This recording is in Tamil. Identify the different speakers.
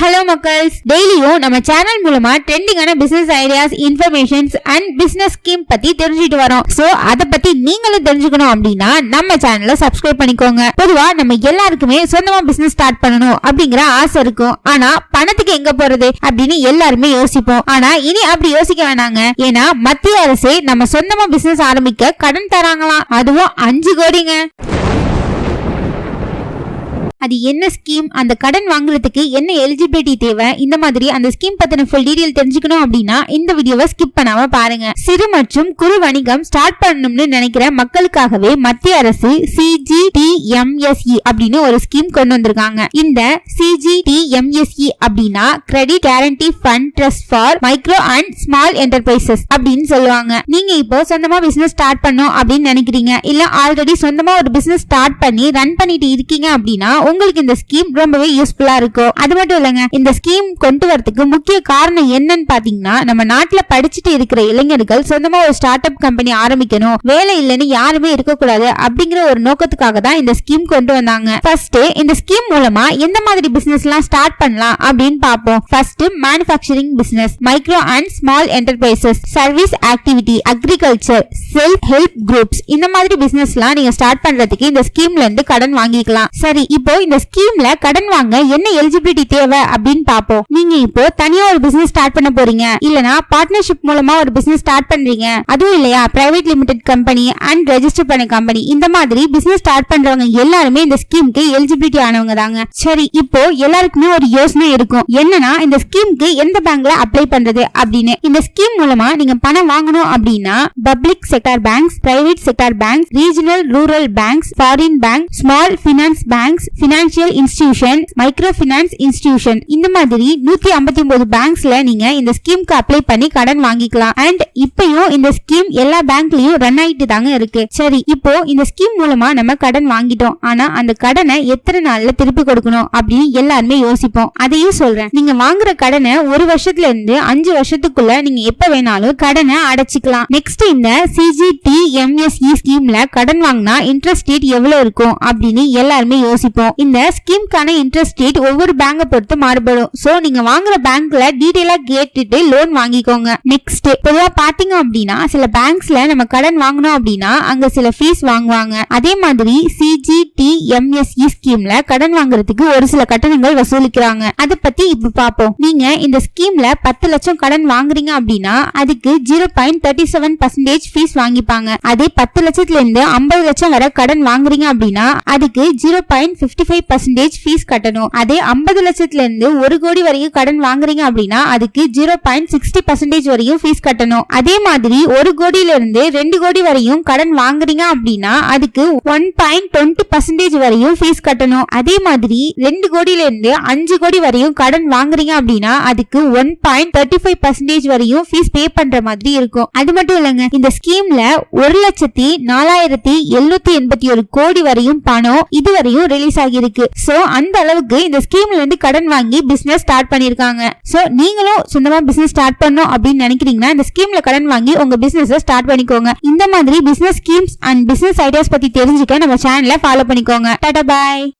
Speaker 1: ஹலோ மக்கள்ஸ். டெய்லியும் நம்ம சேனல் மூலமா ட்ரெண்டிங்கான business ideas informations and business scheme பத்தி தெரிஞ்சுட்டு வரோம். சோ அத பத்தி நீங்களும் தெரிஞ்சுக்கணும் அப்படின்னா நம்ம சேனலை சப்ஸ்கிரைப் பண்ணிக்கோங்க. பொதுவா நம்ம எல்லாருக்குமே சொந்தமா பிசினஸ் ஸ்டார்ட் பண்ணணும் அப்படிங்கிற ஆசை இருக்கும். ஆனா பணத்துக்கு எங்க போறது அப்படின்னு எல்லாருமே யோசிப்போம். ஆனா இனி அப்படி யோசிக்க வேணாங்க. ஏன்னா மத்திய அரசே நம்ம சொந்தமா பிசினஸ் ஆரம்பிக்க கடன் தராங்களாம். அதுவும் அஞ்சு கோடிங்க. அது என்ன ஸ்கீம் அந்த கடன் வாங்குறதுக்கு என்ன எலிஜிபிலிட்டி தேவை? இந்த மாதிரி அந்த ஸ்கீம் பத்தின ஃபுல் டீடைல் தெரிஞ்சுக்கணும் அப்படின்னா இந்த வீடியோவை ஸ்கிப் பண்ணாம பாருங்க. சிறு மற்றும் குறு வணிகம் ஸ்டார்ட் பண்ணணும்னு நினைக்கிற மக்களுக்காகவே மத்திய அரசு சிஜிடிஎம்எஸ்இ அப்படின்னு ஒரு ஸ்கீம் கொண்டு வந்திருக்காங்க. இந்த சிஜிடிஎம்எஸ்இ அப்படின்னா credit guarantee fund trust for micro and small enterprises அப்படின்னு சொல்லுவாங்க. நீங்க இப்போ சொந்தமா பிசினஸ் ஸ்டார்ட் பண்ணும் அப்படின்னு நினைக்கிறீங்க. இல்ல ஆல்ரெடி சொந்தமா ஒரு பிசினஸ் ஸ்டார்ட் பண்ணி ரன் பண்ணிட்டு இருக்கீங்க அப்படின்னா உங்களுக்கு இந்த ஸ்கீம் ரொம்பவே யூஸ்ஃபுல்லா இருக்கும் அது மட்டும் இல்லைங்க இந்த ஸ்கீம் கொண்டு வரதுக்கு முக்கிய காரணம் என்னன்னு பாத்தீங்கன்னா நம்ம நாட்டுல படிச்சுட்டு இருக்கிற இளைஞர்கள் சொந்தமா ஒரு ஸ்டார்ட் அப் கம்பெனி ஆரம்பிக்கணும் வேலை இல்லைன்னு யாருமே இருக்கக்கூடாது அப்படிங்கிற ஒரு நோக்கத்துக்காக தான் இந்த ஸ்கீம் கொண்டு வந்தாங்க. ஃபர்ஸ்ட் இந்த ஸ்கீம் மூலமா எந்த மாதிரி பிசினஸ் எல்லாம் ஸ்டார்ட் பண்ணலாம் அப்படின்னு பார்ப்போம் first manufacturing business micro and small enterprises service activity agriculture self help groups இந்த மாதிரி பிசினஸ் எல்லாம் நீங்க ஸ்டார்ட் பண்றதுக்கு இந்த ஸ்கீம்ல இருந்து கடன் வாங்கிக்கலாம். சரி இப்போ இந்த ஸ்கீம்ல கடன் வாங்க என்ன எலிஜிபிலிட்டி தேவை அப்படின்னு பாப்போம் நீங்க இப்போ தனியா ஒரு பிசினஸ் ஸ்டார்ட் பண்ண போறீங்க. இல்லனா பார்ட்னர்ஷிப் மூலமா ஒரு பிசினஸ் ஸ்டார்ட் பண்றீங்க. அதுவும் இல்லையா? Private limited company and register பண்ண கம்பெனி இந்த மாதிரி பிசினஸ் ஸ்டார்ட் பண்றவங்க எல்லாருமே இந்த ஸ்கீமுக்கு எலிஜிபிலிட்டி ஆனவங்க தாங்க. சரி இப்போ எல்லாருக்குமே ஒரு யோசனை இருக்கும். என்னன்னா இந்த ஸ்கீமுக்கு எந்த பேங்க்ல அப்ளை பண்றது அப்படின்னு. இந்த ஸ்கீம் மூலமா நீங்க பணம் வாங்கணும் அப்படின்னா public sector banks private sector banks regional rural banks foreign bank small finance banks financial institution micro finance institution இந்த மாதிரி நூத்தி ஐம்பத்தி ஒன்பது பேங்க்ஸ்ல நீங்க இந்த ஸ்கீம்க்கு அப்ளை பண்ணி கடன் வாங்கிக்கலாம். அண்ட் இப்பயும் இந்த ஸ்கீம் எல்லா பேங்க்லயும் ரன் ஆயிட்டு தாங்க இருக்கு. சரி இப்போ இந்த ஸ்கீம் மூலமா நம்ம கடன் வாங்கிட்டோம். ஆனா அந்த கடனை எத்தனை நாள்ல திருப்பி கொடுக்கணும் அப்படின்னு எல்லாருமே யோசிப்போம். அதையும் சொல்றேன். நீங்க வாங்குற கடனை ஒரு வருஷத்துல இருந்து அஞ்சு வருஷத்துக்குள்ள நீங்க எப்ப வேணாலும் கடனை அடைச்சிக்கலாம். நெக்ஸ்ட் இந்த சிஜிடி எம்எஸ்இ ஸ்கீம்ல கடன் வாங்கினா இன்ட்ரெஸ்ட் ரேட் எவ்வளவு இருக்கும் அப்படின்னு எல்லாருமே யோசிப்போம். இந்த ஸ்கீம்க்கான இன்ட்ரெஸ்ட் ரேட் ஒவ்வொரு பேங்கை பொறுத்து மாறுபடும். ஸோ நீங்க வாங்குற பேங்க்ல டீடைலா கேட்டுட்டு லோன் வாங்கிக்கோங்க. நெக்ஸ்ட் பொதுவாக பாத்தீங்க அப்படின்னா சில பேங்க்ஸ்ல நம்ம கடன் வாங்கணும் அப்படின்னா அங்க சில ஃபீஸ் வாங்குவாங்க. அதே மாதிரி சிஜி எம்எஸ்இ ஸ்கீம்ல கடன் வாங்குறதுக்கு ஒரு சில கட்டணங்கள் வசூலிக்கிறாங்க. அதை பத்தி இப்ப பாப்போம். நீங்க இந்த ஸ்கீம்ல பத்து லட்சம் கடன் வாங்குறீங்க அப்படின்னா அதுக்கு zero point thirty seven percentage fees வாங்கிப்பாங்க. அதே பத்து லட்சத்துல இருந்து ஐம்பது லட்சம் வரை கடன் வாங்குறீங்க அப்படின்னா அதுக்கு zero point fifty five percentage fees கட்டணும். அதே ஐம்பது லட்சத்துல இருந்து ஒரு கோடி வரைக்கும் கடன் வாங்குறீங்க அப்படின்னா அதுக்கு ஜீரோ பாயிண்ட் சிக்ஸ்டி பர்சன்டேஜ் வரையும் ஃபீஸ் கட்டணும். அதே மாதிரி ஒரு கோடியில இருந்து ரெண்டு கோடி வரையும் கடன் வாங்குறீங்க அப்படின்னா அதுக்கு ஒன் பாயிண்ட் டுவெண்ட்டி பர்சன்டேஜ் வரையும் ஃபீஸ் கட்டணும். அதே மாதிரி ரெண்டு கோடியில இருந்து அஞ்சு கோடி வரையும் கடன் வாங்குறீங்க அப்படின்னா அதுக்கு one point thirty five percentage வரையும் ஃபீஸ் பே பண்ற மாதிரி இருக்கும். அது மட்டும் இல்லைங்க இந்த ஸ்கீம்ல ஒரு லட்சத்தி நாலாயிரத்தி எழுநூத்தி எண்பத்தி ஒரு கோடி வரையும் பணம் இதுவரையும் ரிலீஸ் ஆகியிருக்கு. சோ அந்த அளவுக்கு இந்த ஸ்கீம்ல இருந்து கடன் வாங்கி பிசினஸ் ஸ்டார்ட் பண்ணிருக்காங்க சோ நீங்களும் சொந்தமா பிசினஸ் ஸ்டார்ட் பண்ணணும் அப்படின்னு நினைக்கிறீங்கன்னா இந்த ஸ்கீம்ல கடன் வாங்கி உங்க பிசினஸ் ஸ்டார்ட் பண்ணிக்கோங்க. இந்த மாதிரி business schemes and business ideas பத்தி தெரிஞ்சுக்க நம்ம சேனலை ஃபாலோ பண்ணிக்கோங்க. டாடா பாய்.